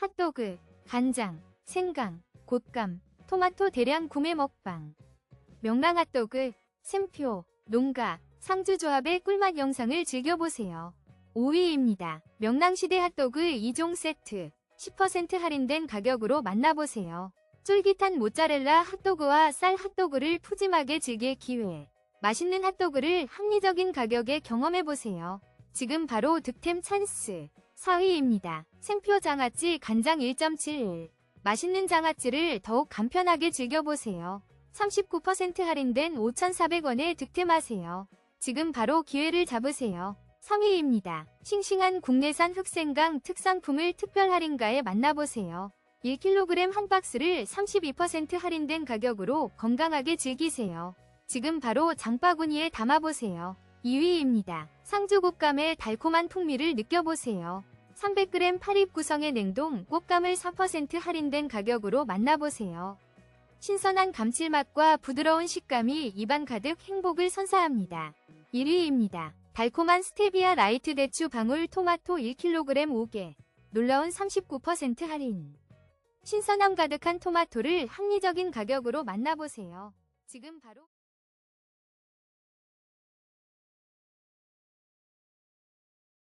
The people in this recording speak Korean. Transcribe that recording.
핫도그, 간장, 생강, 곶감, 토마토 대량 구매 먹방. 명랑 핫도그, 샘표, 농가, 상주조합의 꿀맛 영상을 즐겨보세요. 5위입니다. 명랑시대 핫도그 2종 세트 10% 할인된 가격으로 만나보세요. 쫄깃한 모짜렐라 핫도그와 쌀 핫도그를 푸짐하게 즐길 기회. 맛있는 핫도그를 합리적인 가격에 경험해보세요. 지금 바로 득템 찬스. 4위입니다. 생표 장아찌 간장 1.7 맛있는 장아찌를 더욱 간편하게 즐겨보세요. 39% 할인된 5,400원에 득템하세요. 지금 바로 기회를 잡으세요. 3위입니다. 싱싱한 국내산 흑생강 특산품을 특별 할인가에 만나보세요. 1kg 한 박스를 32% 할인된 가격으로 건강하게 즐기세요. 지금 바로 장바구니에 담아보세요. 2위입니다. 상주 곶감의 달콤한 풍미를 느껴보세요. 300g 8입 구성의 냉동 곶감을 4% 할인된 가격으로 만나보세요. 신선한 감칠맛과 부드러운 식감이 입안 가득 행복을 선사합니다. 1위입니다. 달콤한 스테비아 라이트 대추 방울 토마토 1kg 5개. 놀라운 39% 할인. 신선함 가득한 토마토를 합리적인 가격으로 만나보세요. 지금 바로